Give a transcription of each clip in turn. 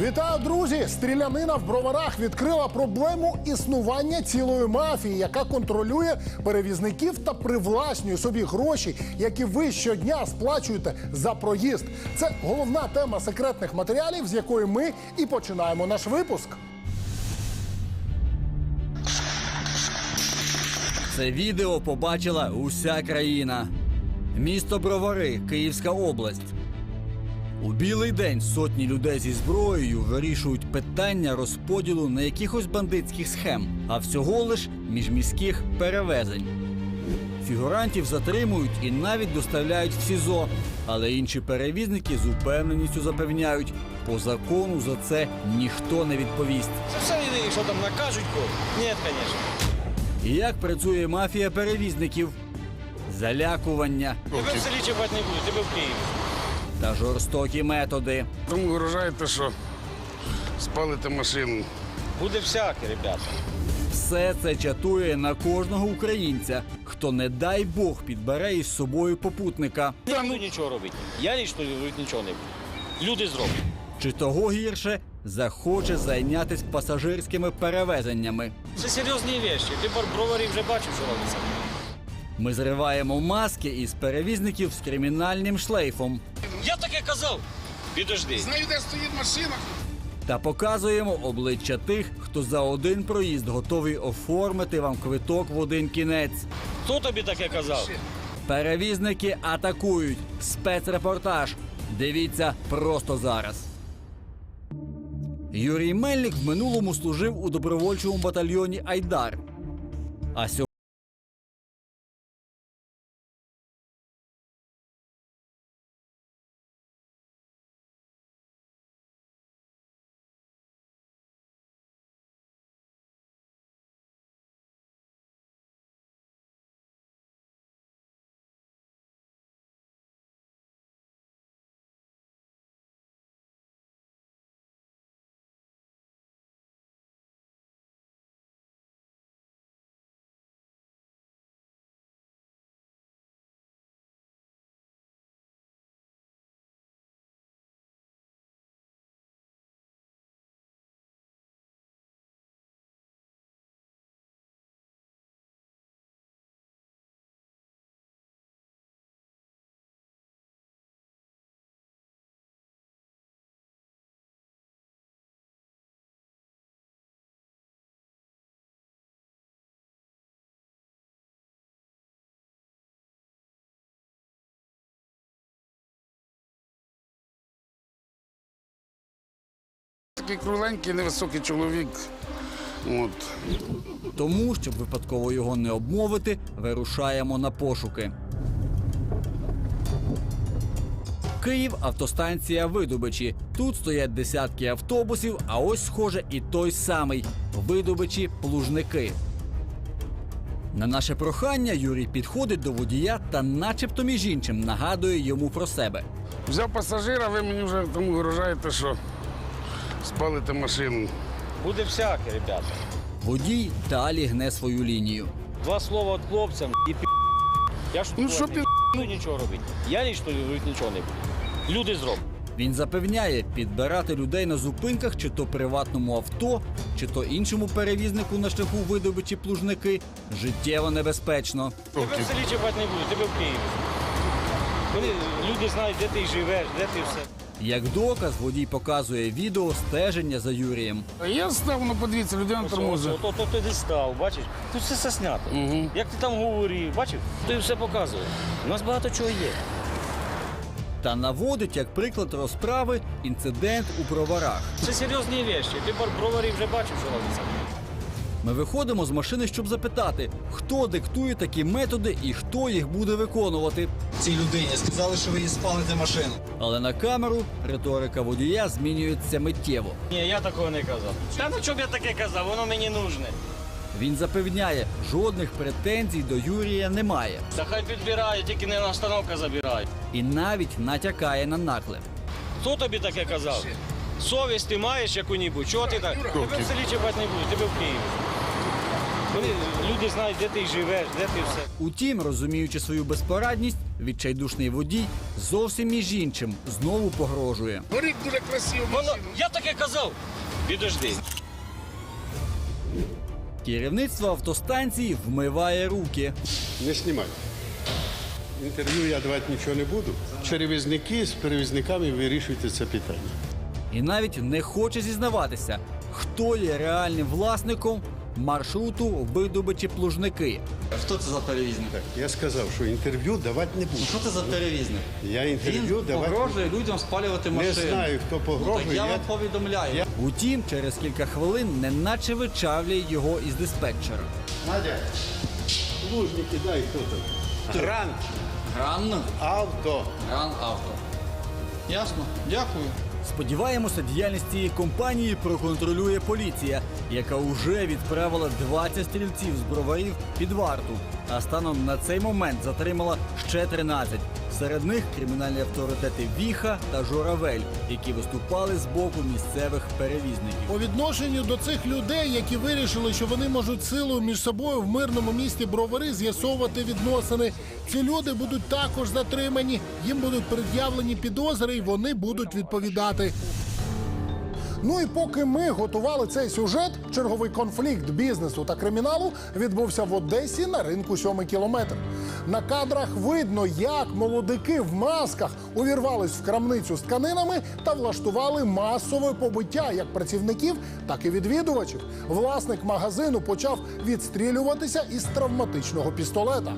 Вітаю, друзі! Стрілянина в броварах відкрила проблему існування цілої мафії, яка контролює перевізників та привласнює собі гроші, які ви щодня сплачуєте за проїзд. Це головна тема секретних матеріалів, з якої ми і починаємо наш випуск. Це відео побачила уся країна. Місто Бровари, Київська область. У білий день сотні людей зі зброєю вирішують питання розподілу не якихось бандитських схем, а всього лиш міжміських перевезень. Фігурантів затримують і навіть доставляють в СІЗО, але інші перевізники з упевненістю запевняють, по закону за це ніхто не відповість. Це все єдине, що там накажуть кого? Ні, звісно. І як працює мафія перевізників? Залякування Тебе в селі чіпати не буде, тебе в Києві. Та жорстокі методи. Тому виражаєте, що спалите машину. Буде всяке, ребята. Все це чатує на кожного українця, хто, не дай Бог, підбере із собою попутника. Я не буду нічого робити. Я лічно робити нічого не буду. Люди зроблять. Чи того гірше захоче зайнятися пасажирськими перевезеннями. Це серйозні речі. Ти бар вже бачив, що робиться. Ми зриваємо маски із перевізників з кримінальним шлейфом Я таке казав. Підожди. Знаю, де стоїть машина. та показуємо обличчя тих, хто за один проїзд готовий оформити вам квиток в один кінець. Хто тобі таке казав? Перевізники атакують. Спецрепортаж. Дивіться просто зараз. Юрій Мельник в минулому служив у добровольчому батальйоні Айдар. А сьогодні Такий кругленький, невисокий чоловік. От. тому, щоб випадково його не обмовити, вирушаємо на пошуки. Київ автостанція Видобичі. Тут стоять десятки автобусів, а ось, схоже, і той самий видобичі плужники. На наше прохання Юрій підходить до водія та, начебто між іншим, нагадує йому про себе. Взяв пасажира, ви мені вже тому виражаєте, що спалите машину. Буде всяке, ребята. Водій далі гне свою лінію. Два слова від хлопцям і пі... Я ж Ну, що не пі- нічого робити. Я лічно робити нічого не буду. Люди зроблять. Він запевняє, підбирати людей на зупинках, чи то приватному авто, чи то іншому перевізнику на шляху видобичі плужники життєво небезпечно. Тебе в селі чіпати не буду, тебе в Києві. Люди знають, де ти живеш, де ти все. Як доказ, водій показує відео стеження за Юрієм. Я став, ну подивіться, людина тормозить. То, то, ти десь став, бачиш? Тут все це. Угу. Як ти там говорив, бачив? Ти все показує. У нас багато чого є. Та наводить як приклад розправи інцидент у броварах. Це серйозні речі. Ти бар броварів вже бачив, що робиться. Ми виходимо з машини, щоб запитати, хто диктує такі методи і хто їх буде виконувати. цій людині. Сказали, що ви її спалите машину. Але на камеру риторика водія змінюється миттєво. Ні, я такого не казав. Та ну чоб я таке казав, воно мені нужне. Він запевняє, жодних претензій до Юрія немає. Та хай підбирає, тільки не на остановка забирає. і навіть натякає на наклеп. Хто тобі таке казав? Совість ти маєш яку-небудь? Чого ти так? Тебе в селі чіпати не буду, тебе в Києві. Вони люди знають, де ти живеш, де ти все. Утім, розуміючи свою безпорадність, відчайдушний водій зовсім між іншим знову погрожує. Горить дуже красиво. Мало, я таке казав. Підожди. Керівництво автостанції вмиває руки. Не знімай. Інтерв'ю я давати нічого не буду. Перевізники з перевізниками вирішуйте це питання. І навіть не хоче зізнаватися, хто є реальним власником маршруту видобичі плужники. Хто це за перевізник? Я сказав, що інтерв'ю давати не буду. Що це за перевізник? Я інтерв'ю Він давати погрожує людям спалювати не знаю, хто Ну, так погрожує. я Я- вам повідомляю. Я- Утім, через кілька хвилин неначе вичавлює його із диспетчера. Надя, лужники дай хто там. Гран Гран, авто. гран авто. Ясно, дякую. Сподіваємося, діяльність цієї компанії проконтролює поліція, яка вже відправила 20 стрільців з броварів під варту, а станом на цей момент затримала ще 13. Серед них кримінальні авторитети Віха та Журавель, які виступали з боку місцевих перевізників. По відношенню до цих людей, які вирішили, що вони можуть силою між собою в мирному місті Бровари з'ясовувати відносини. Ці люди будуть також затримані, їм будуть пред'явлені підозри, і вони будуть відповідати. Ну і поки ми готували цей сюжет, черговий конфлікт бізнесу та криміналу відбувся в Одесі на ринку сьомий кілометр. На кадрах видно, як молодики в масках увірвались в крамницю з тканинами та влаштували масове побиття як працівників, так і відвідувачів. Власник магазину почав відстрілюватися із травматичного пістолета.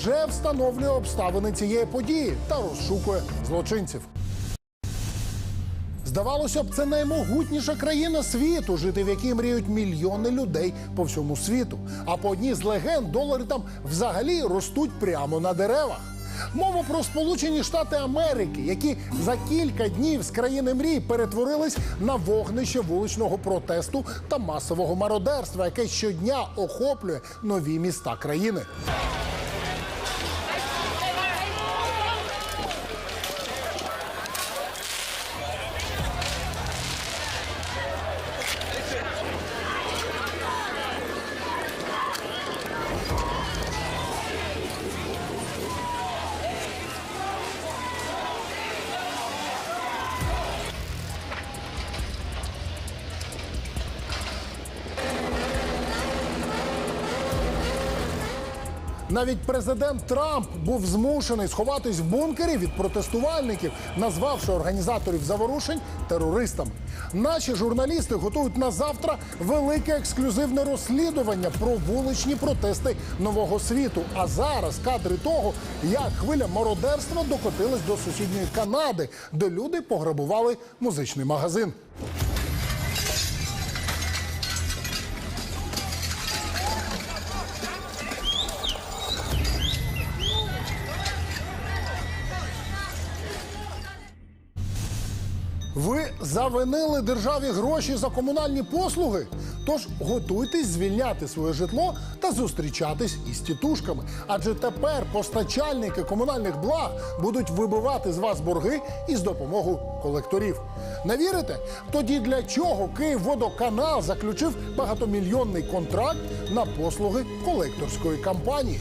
Вже встановлює обставини цієї події та розшукує злочинців. Здавалося б, це наймогутніша країна світу, жити в якій мріють мільйони людей по всьому світу. А по одній з легенд долари там взагалі ростуть прямо на деревах. Мова про Сполучені Штати Америки, які за кілька днів з країни мрій перетворились на вогнище вуличного протесту та масового мародерства, яке щодня охоплює нові міста країни. Навіть президент Трамп був змушений сховатись в бункері від протестувальників, назвавши організаторів заворушень терористами. Наші журналісти готують на завтра велике ексклюзивне розслідування про вуличні протести нового світу. А зараз кадри того, як хвиля мародерства докотилась до сусідньої Канади, де люди пограбували музичний магазин. Завинили державі гроші за комунальні послуги. Тож готуйтесь звільняти своє житло та зустрічатись із тітушками. Адже тепер постачальники комунальних благ будуть вибивати з вас борги із допомогою колекторів. Не вірите? Тоді для чого Київводоканал заключив багатомільйонний контракт на послуги колекторської кампанії?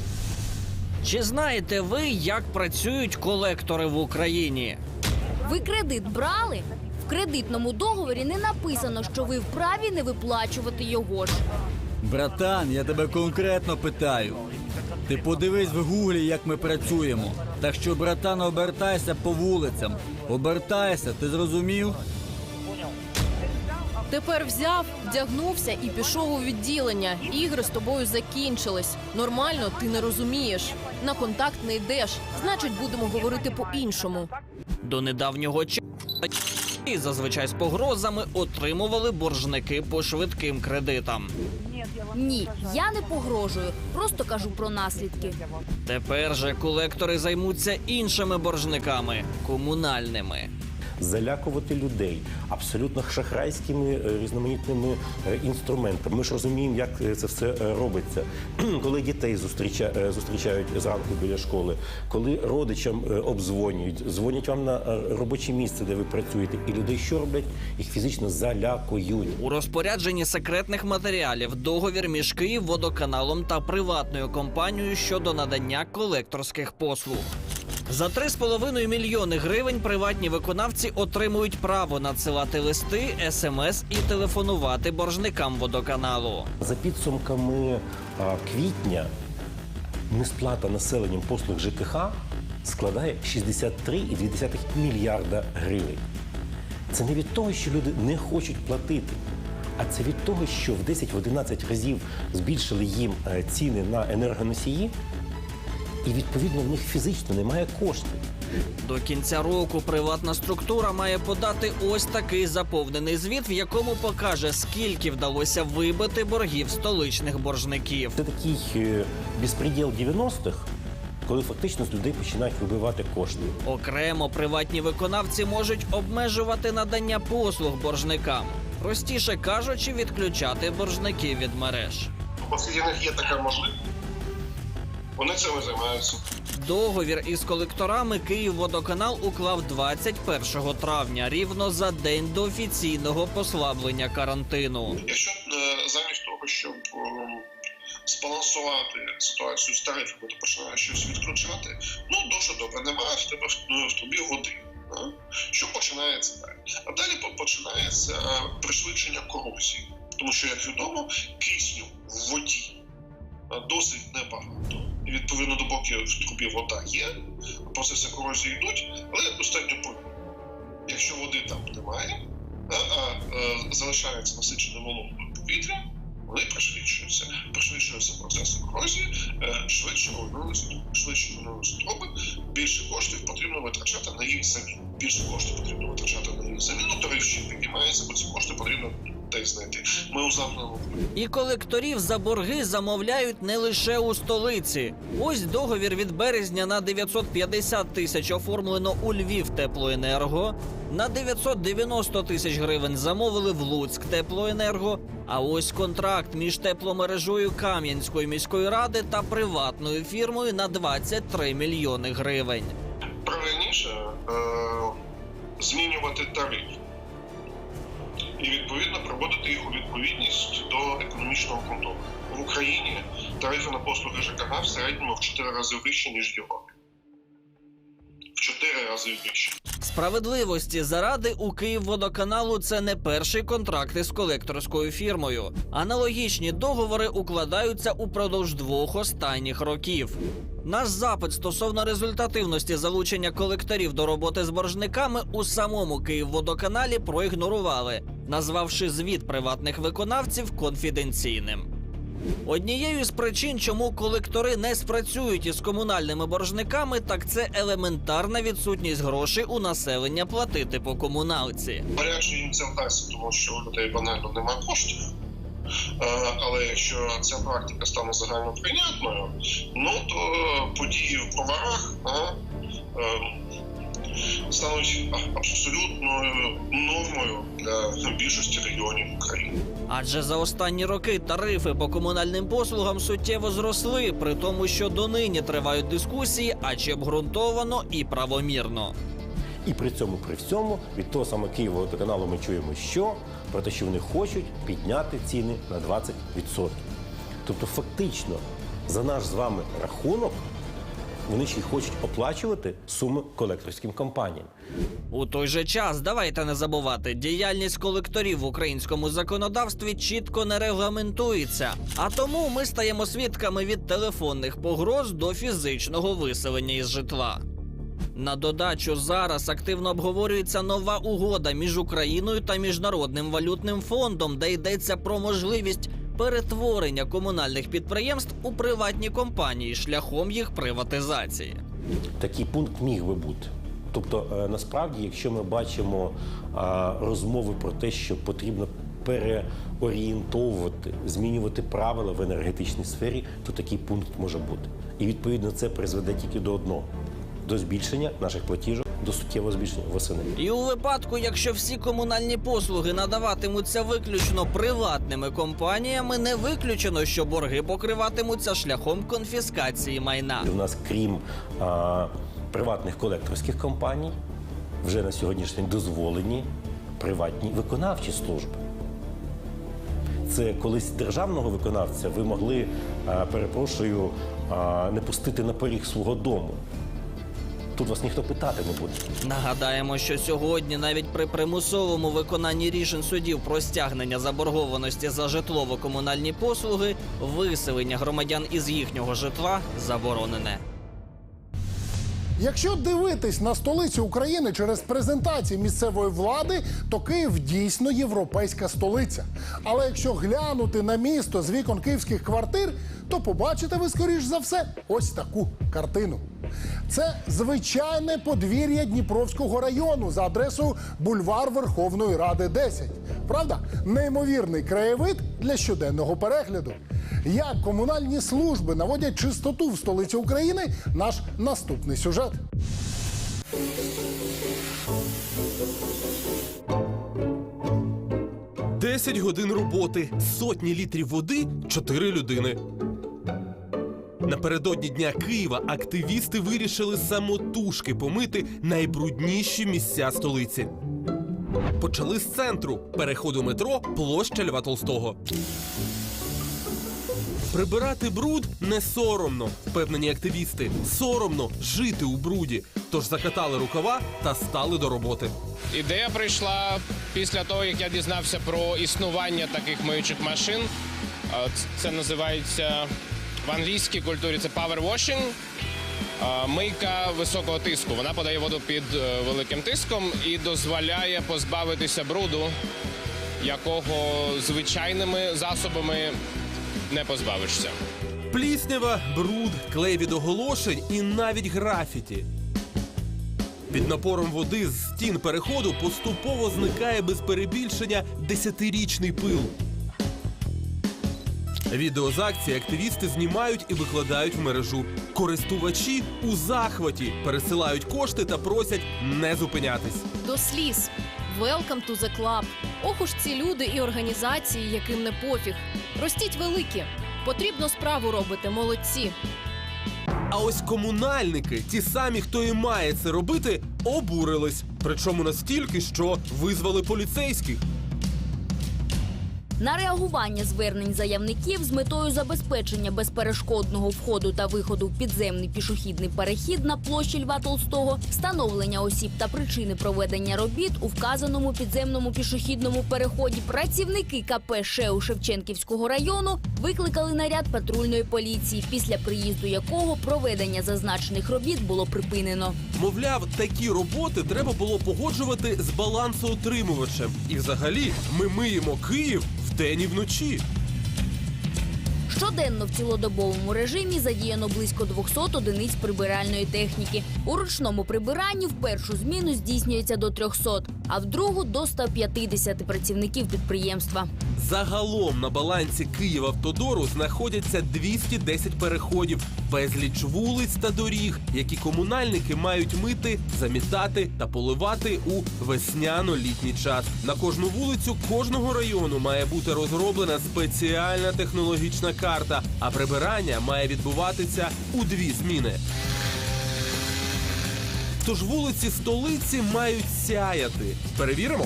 Чи знаєте ви, як працюють колектори в Україні? Ви кредит брали? В кредитному договорі не написано, що ви вправі не виплачувати його ж. Братан, я тебе конкретно питаю. Ти подивись в гуглі, як ми працюємо. Так що, братан, обертайся по вулицям. Обертайся, ти зрозумів? Тепер взяв, вдягнувся і пішов у відділення. Ігри з тобою закінчились. Нормально, ти не розумієш. На контакт не йдеш. Значить, будемо говорити по-іншому. До недавнього часу і зазвичай з погрозами отримували боржники по швидким кредитам. Ні, я не погрожую, просто кажу про наслідки. Тепер же колектори займуться іншими боржниками комунальними. Залякувати людей абсолютно шахрайськими е, різноманітними е, інструментами. Ми ж розуміємо, як е, це все робиться. Коли дітей зустріча, зустрічають зранку біля школи, коли родичам обдзвонюють, дзвонять вам на робоче місце, де ви працюєте, і людей що роблять? Їх фізично залякують. У розпорядженні секретних матеріалів договір між Київводоканалом та приватною компанією щодо надання колекторських послуг. За 3,5 мільйони гривень приватні виконавці отримують право надсилати листи, смс і телефонувати боржникам водоканалу. За підсумками а, квітня несплата населенням послуг ЖКХ складає 63,2 мільярда гривень. Це не від того, що люди не хочуть платити, а це від того, що в 10-11 разів збільшили їм е, ціни на енергоносії, і відповідно в них фізично немає коштів. До кінця року приватна структура має подати ось такий заповнений звіт, в якому покаже, скільки вдалося вибити боргів столичних боржників. Це такий е, безпреділ 90-х, коли фактично з людей починають вибивати кошти. Окремо приватні виконавці можуть обмежувати надання послуг боржникам, простіше кажучи, відключати боржників від мереж. Оскільки в них є така можливість, вони цим займаються. Договір із колекторами Київводоканал уклав 21 травня, рівно за день до офіційного послаблення карантину. Якщо е, замість того, щоб е, збалансувати ситуацію з тарифами, ти починаєш щось відключати, ну дуже добре, немає в тебе в, в трубі води. Що починається далі? А далі починається е, пришвидшення корозії, тому що, як відомо, кисню в воді е, досить небагато. Відповідно до боки в трубі вода є, процеси корозії йдуть, але достатньо повільно. Якщо води там немає, а, а е, залишається насичене вологою повітря, вони пришвидшуються. Пришвидшуються процеси корозії, е, швидше руйнуються, швидше руйнуються труби, більше коштів потрібно витрачати на їх заміну. Більше коштів потрібно витрачати на їх заміну, тариф ще піднімається, бо ці кошти потрібно десь знайти. Ми у замкненому І колекторів за борги замовляють не лише у столиці. Ось договір від березня на 950 тисяч оформлено у Львів теплоенерго. На 990 тисяч гривень замовили в Луцьк теплоенерго. А ось контракт між тепломережою Кам'янської міської ради та приватною фірмою на 23 мільйони гривень. правильніше е, змінювати тариф і відповідно приводити їх у відповідність до економічного контролю. В Україні тарифи на послуги ЖКГ в середньому в 4 рази вищі, ніж в Європі. В 4 рази вищі. Справедливості заради у Київводоканалу це не перший контракт із колекторською фірмою. Аналогічні договори укладаються упродовж двох останніх років. Наш запит стосовно результативності залучення колекторів до роботи з боржниками у самому Київводоканалі проігнорували, назвавши звіт приватних виконавців конфіденційним. Однією з причин, чому колектори не спрацюють із комунальними боржниками, так це елементарна відсутність грошей у населення платити по комуналці. Гаряче їм це вдасться, тому що у людей банально немає коштів. Е, Але якщо ця практика стане загально прийнятною, ну то події в броварах а, е, стануть абсолютною нормою для більшості регіонів України. Адже за останні роки тарифи по комунальним послугам суттєво зросли, при тому, що донині тривають дискусії, а чи обґрунтовано і правомірно. І при цьому, при всьому, від того самого Києвого ми чуємо, що про те, що вони хочуть підняти ціни на 20%. Тобто, фактично, за наш з вами рахунок, вони ще й хочуть оплачувати суми колекторським компаніям. У той же час давайте не забувати, діяльність колекторів в українському законодавстві чітко не регламентується. А тому ми стаємо свідками від телефонних погроз до фізичного виселення із житла. На додачу зараз активно обговорюється нова угода між Україною та міжнародним валютним фондом, де йдеться про можливість перетворення комунальних підприємств у приватні компанії шляхом їх приватизації. Такий пункт міг би бути. Тобто, е, насправді, якщо ми бачимо розмови про те, що потрібно переорієнтовувати, змінювати правила в енергетичній сфері, то такий пункт може бути. І відповідно це призведе тільки до одного до збільшення наших платіжок до суттєвого збільшення восени. І у випадку, якщо всі комунальні послуги надаватимуться виключно приватними компаніями, не виключено, що борги покриватимуться шляхом конфіскації майна. У нас, крім а, приватних колекторських компаній, вже на сьогоднішній день дозволені приватні виконавчі служби. Це колись державного виконавця ви могли, перепрошую, не пустити на поріг свого дому. Тут вас ніхто питати не буде. Нагадаємо, що сьогодні навіть при примусовому виконанні рішень судів про стягнення заборгованості за житлово-комунальні послуги виселення громадян із їхнього житла заборонене. Якщо дивитись на столицю України через презентації місцевої влади, то Київ дійсно європейська столиця. Але якщо глянути на місто з вікон київських квартир, то побачите ви скоріш за все ось таку картину. Це звичайне подвір'я Дніпровського району за адресою бульвар Верховної Ради 10. Правда, неймовірний краєвид для щоденного перегляду. Як комунальні служби наводять чистоту в столиці України, наш наступний сюжет. Десять годин роботи, сотні літрів води, чотири людини. Напередодні дня Києва активісти вирішили самотужки помити найбрудніші місця столиці. Почали з центру переходу метро площа Льва Толстого. Прибирати бруд не соромно, впевнені активісти. Соромно жити у бруді. Тож закатали рукава та стали до роботи. Ідея прийшла після того, як я дізнався про існування таких миючих машин. Е, Це називається в англійській культурі це. Е, Мийка високого тиску. Вона подає воду під е, великим тиском і дозволяє позбавитися бруду, якого звичайними засобами не позбавишся. Пліснява, бруд, клей від оголошень і навіть графіті. Під напором води з стін переходу поступово зникає без перебільшення десятирічний пил. Відео з акції активісти знімають і викладають в мережу. Користувачі у захваті пересилають кошти та просять не зупинятись. До сліз. Welcome to the club. Ох уж ці люди і організації, яким не пофіг. Ростіть великі. Потрібно справу робити, молодці. А ось комунальники, ті самі, хто і має це робити, обурились. Причому настільки, що визвали поліцейських. На реагування звернень заявників з метою забезпечення безперешкодного входу та виходу в підземний пішохідний перехід на площі Льва Толстого, встановлення осіб та причини проведення робіт у вказаному підземному пішохідному переході працівники КП ШЕУ Шевченківського району викликали наряд патрульної поліції, після приїзду якого проведення зазначених робіт було припинено. Мовляв, такі роботи треба було погоджувати з балансоутримувачем. І взагалі ми миємо Київ вдень і вночі. Щоденно в цілодобовому режимі задіяно близько 200 одиниць прибиральної техніки. У ручному прибиранні в першу зміну здійснюється до 300, а в другу до 150 працівників підприємства. Загалом на балансі Київавтодору знаходяться 210 переходів, безліч вулиць та доріг, які комунальники мають мити, замітати та поливати у весняно-літній час. На кожну вулицю кожного району має бути розроблена спеціальна технологічна карта, а прибирання має відбуватися у дві зміни. Тож вулиці столиці мають сяяти. Перевіримо.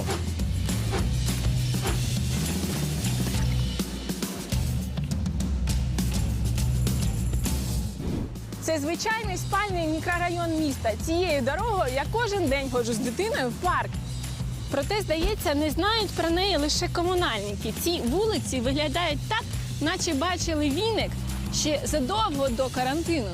Це звичайний спальний мікрорайон міста. Цією дорогою я кожен день ходжу з дитиною в парк. Проте, здається, не знають про неї лише комунальники. Ці вулиці виглядають так, наче бачили віник ще задовго до карантину.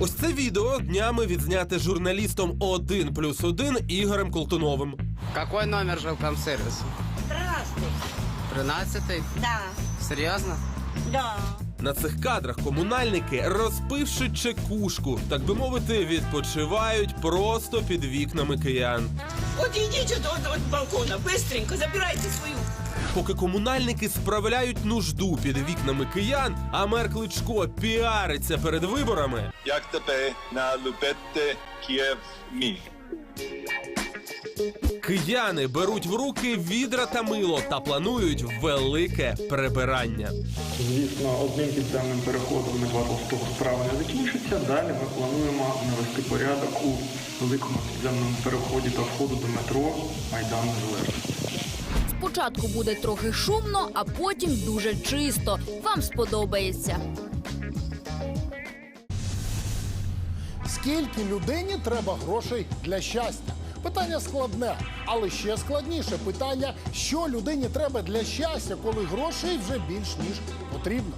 Ось це відео днями відзняте журналістом 1 плюс 1 Ігорем Колтуновим. Какой номер? Здравствуйте. 13 Да, Серьезно? да. На цих кадрах комунальники, розпивши чекушку, так би мовити, відпочивають просто під вікнами киян. От, от балкона, быстренько забирайте свою. Поки комунальники справляють нужду під вікнами киян, а мер Кличко піариться перед виборами. Як тебе на любете Київ мій? Кияни беруть в руки відра та мило та планують велике прибирання. Звісно, одним підземним переходом Невадовського справа не закінчиться. Далі ми плануємо навести порядок у великому підземному переході та входу до метро Майдан Незалежності. Спочатку буде трохи шумно, а потім дуже чисто. Вам сподобається. Скільки людині треба грошей для щастя? Питання складне, але ще складніше питання, що людині треба для щастя, коли грошей вже більш ніж потрібно.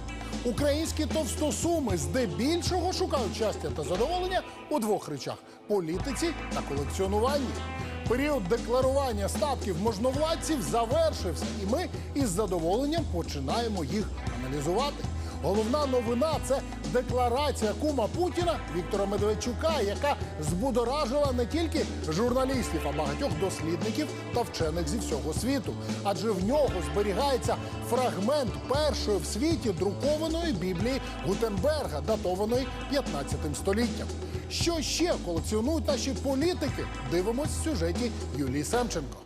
Українські товстосуми здебільшого шукають щастя та задоволення у двох речах: політиці та колекціонуванні. Період декларування статків можновладців завершився, і ми із задоволенням починаємо їх аналізувати. Головна новина це декларація кума Путіна Віктора Медведчука, яка збудоражила не тільки журналістів, а багатьох дослідників та вчених зі всього світу. Адже в нього зберігається фрагмент першої в світі друкованої біблії Гутенберга, датованої 15 століттям. Що ще колекціонують наші політики? Дивимось в сюжеті Юлії Семченко.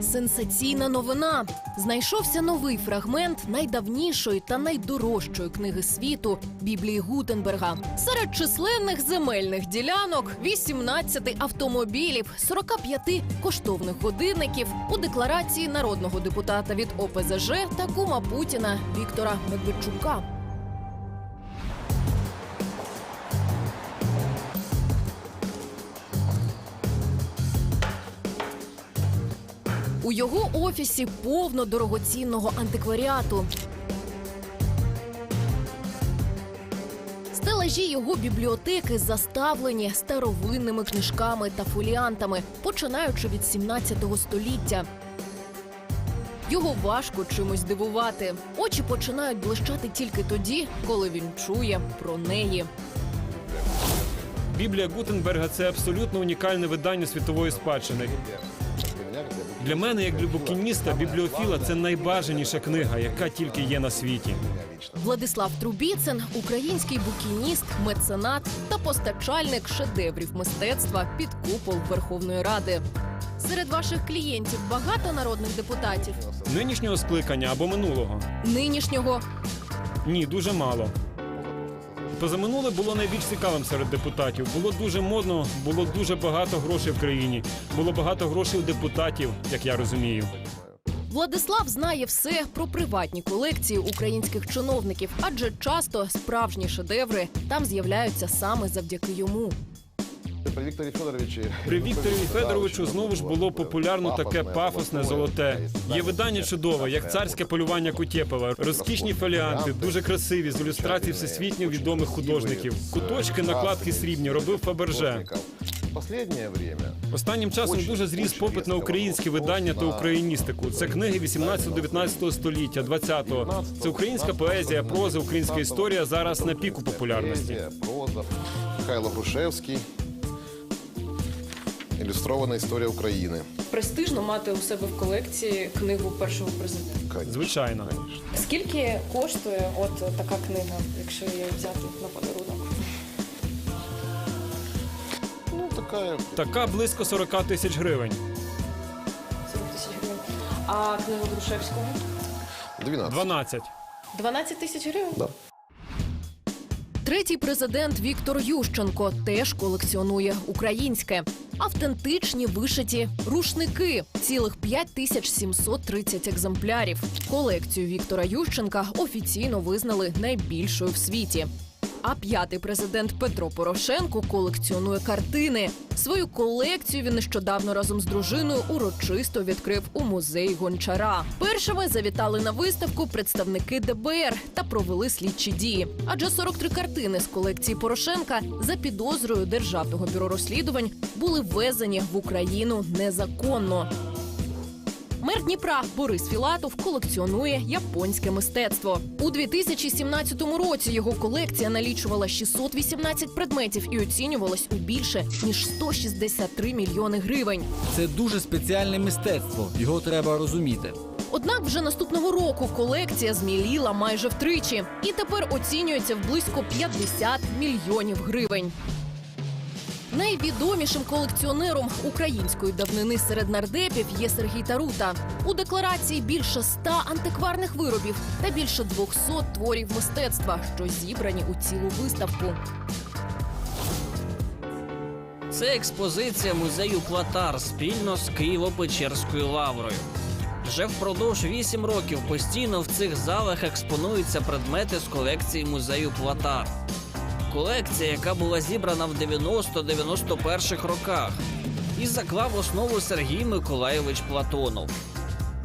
Сенсаційна новина. Знайшовся новий фрагмент найдавнішої та найдорожчої книги світу Біблії Гутенберга. Серед численних земельних ділянок, 18 автомобілів, 45 коштовних годинників у декларації народного депутата від ОПЗЖ та кума Путіна Віктора Медведчука. У його офісі повно дорогоцінного антикваріату. Стелажі його бібліотеки заставлені старовинними книжками та фоліантами, починаючи від 17 століття. Його важко чимось дивувати. Очі починають блищати тільки тоді, коли він чує про неї. Біблія Гутенберга це абсолютно унікальне видання світової спадщини. Для мене, як для букініста, бібліофіла це найбажаніша книга, яка тільки є на світі. Владислав Трубіцин український букініст, меценат та постачальник шедеврів мистецтва під купол Верховної Ради. Серед ваших клієнтів багато народних депутатів. Нинішнього скликання або минулого? Нинішнього Ні, дуже мало. Позаминуле було найбільш цікавим серед депутатів. Було дуже модно, було дуже багато грошей в країні. Було багато грошей у депутатів, як я розумію. Владислав знає все про приватні колекції українських чиновників, адже часто справжні шедеври там з'являються саме завдяки йому. При Вікторі Федоровичі При Вікторі Федоровичу знову ж було популярно таке пафосне золоте. Є видання чудове, як царське полювання Кутєпова. Розкішні фоліанти, дуже красиві, з ілюстрацій всесвітньо відомих художників. Куточки, накладки срібні робив Фаберже. Останнім часом дуже зріс попит на українські видання та україністику. Це книги 18-19 століття, 20-го. Це українська поезія, проза, українська історія зараз на піку популярності. Михайло Грушевський. Ілюстрована історія України. Престижно мати у себе в колекції книгу першого президента. Звичайно. Скільки коштує от така книга, якщо її взяти на подарунок? Ну, така Така близько 40 тисяч гривень. 40 тисяч гривень. А книгу Грушевського? 12. 12. 12 тисяч гривень? Да. Третій президент Віктор Ющенко теж колекціонує українське. Автентичні вишиті рушники цілих 5730 екземплярів. Колекцію Віктора Ющенка офіційно визнали найбільшою в світі. А п'ятий президент Петро Порошенко колекціонує картини. Свою колекцію він нещодавно разом з дружиною урочисто відкрив у музеї Гончара. Першими завітали на виставку представники ДБР та провели слідчі дії. Адже 43 картини з колекції Порошенка за підозрою державного бюро розслідувань були ввезені в Україну незаконно. Мер Дніпра Борис Філатов колекціонує японське мистецтво. У 2017 році його колекція налічувала 618 предметів і оцінювалась у більше ніж 163 мільйони гривень. Це дуже спеціальне мистецтво. Його треба розуміти. Однак вже наступного року колекція зміліла майже втричі і тепер оцінюється в близько 50 мільйонів гривень. Найвідомішим колекціонером української давнини серед нардепів є Сергій Тарута. У декларації більше 100 антикварних виробів та більше 200 творів мистецтва, що зібрані у цілу виставку. Це експозиція музею Платар спільно з Києво-Печерською лаврою. Вже впродовж вісім років постійно в цих залах експонуються предмети з колекції музею Платар. Колекція, яка була зібрана в 90-91 роках, і заклав основу Сергій Миколайович Платонов.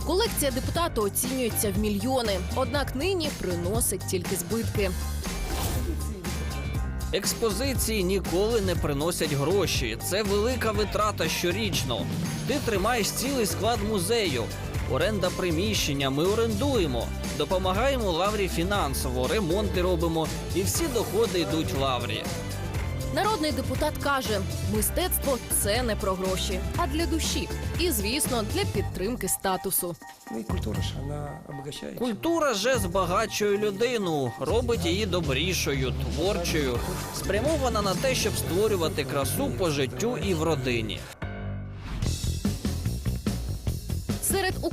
Колекція депутата оцінюється в мільйони, однак нині приносить тільки збитки. Експозиції ніколи не приносять гроші. Це велика витрата щорічно. Ти тримаєш цілий склад музею. Оренда приміщення, ми орендуємо, допомагаємо лаврі фінансово, ремонти робимо, і всі доходи йдуть лаврі. Народний депутат каже: мистецтво це не про гроші, а для душі. І, звісно, для підтримки статусу. Культура же збагачує людину, робить її добрішою, творчою, спрямована на те, щоб створювати красу по життю і в родині.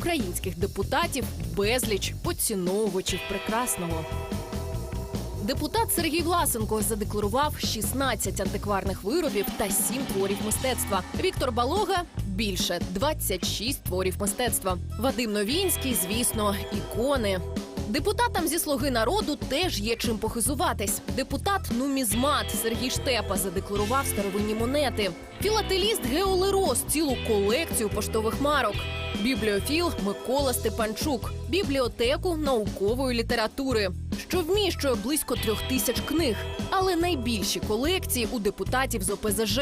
Українських депутатів безліч поціновувачів прекрасного. Депутат Сергій Власенко задекларував 16 антикварних виробів та 7 творів мистецтва. Віктор Балога більше 26 творів мистецтва. Вадим Новінський, звісно, ікони. Депутатам зі слуги народу теж є чим похизуватись. Депутат нумізмат Сергій Штепа задекларував старовинні монети. Філателіст Гео Лерос цілу колекцію поштових марок. Бібліофіл Микола Степанчук, бібліотеку наукової літератури, що вміщує близько трьох тисяч книг. Але найбільші колекції у депутатів з ОПЗЖ.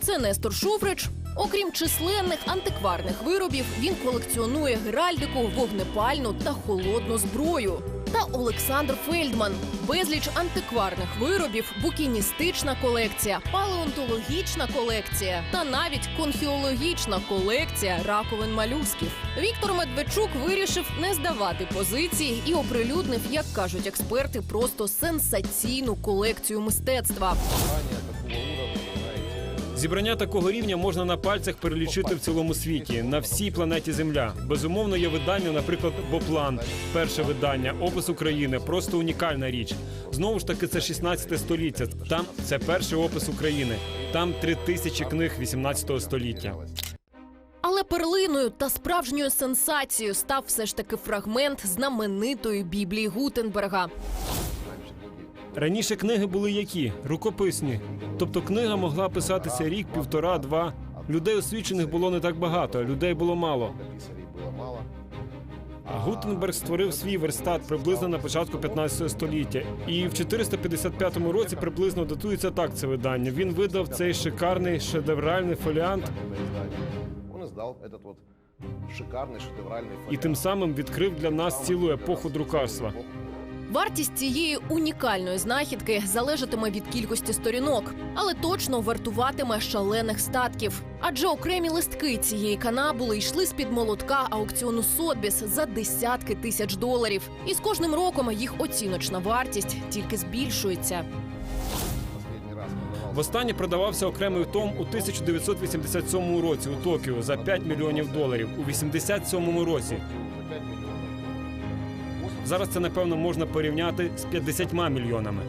Це Нестор Шуфрич. Окрім численних антикварних виробів, він колекціонує геральдику, вогнепальну та холодну зброю. Та Олександр Фельдман безліч антикварних виробів, букіністична колекція, палеонтологічна колекція та навіть конхіологічна колекція раковин малюсків. Віктор Медведчук вирішив не здавати позиції і оприлюднив, як кажуть експерти, просто сенсаційну колекцію мистецтва. Зібрання такого рівня можна на пальцях перелічити в цілому світі на всій планеті Земля. Безумовно, є видання, наприклад, Боплан, перше видання, опис України, просто унікальна річ. Знову ж таки, це 16 століття. Там це перший опис України. Там три тисячі книг 18 століття. Але перлиною та справжньою сенсацією став все ж таки фрагмент знаменитої Біблії Гутенберга. Раніше книги були які? Рукописні. Тобто книга могла писатися рік, півтора, два. Людей освічених було не так багато, людей було мало. А Гутенберг створив свій верстат приблизно на початку 15 століття. І в 455 році приблизно датується так це видання. Він видав цей шикарний шедевральний фоліант Он издал этот вот шикарный шедевральный і тим самим відкрив для нас цілу епоху друкарства. Вартість цієї унікальної знахідки залежатиме від кількості сторінок, але точно вартуватиме шалених статків. Адже окремі листки цієї канабули йшли з під молотка аукціону Сотбіс за десятки тисяч доларів. І з кожним роком їх оціночна вартість тільки збільшується. Востаннє продавався окремий том у 1987 році у Токіо за 5 мільйонів доларів у 87 році. Зараз це напевно можна порівняти з 50 мільйонами.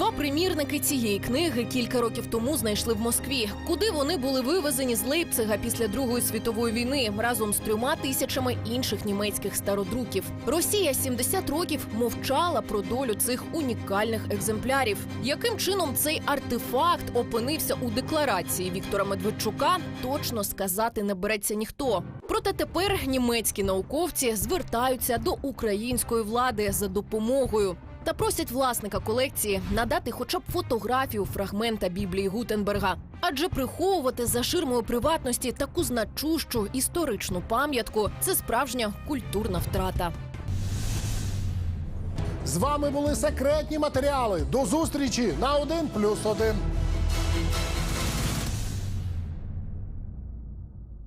Два примірники цієї книги кілька років тому знайшли в Москві, куди вони були вивезені з Лейпцига після Другої світової війни разом з трьома тисячами інших німецьких стародруків. Росія 70 років мовчала про долю цих унікальних екземплярів. Яким чином цей артефакт опинився у декларації Віктора Медведчука, точно сказати не береться ніхто. Проте тепер німецькі науковці звертаються до української влади за допомогою. Та просять власника колекції надати хоча б фотографію фрагмента Біблії Гутенберга, адже приховувати за ширмою приватності таку значущу історичну пам'ятку це справжня культурна втрата. З вами були секретні матеріали. До зустрічі на 1+,1.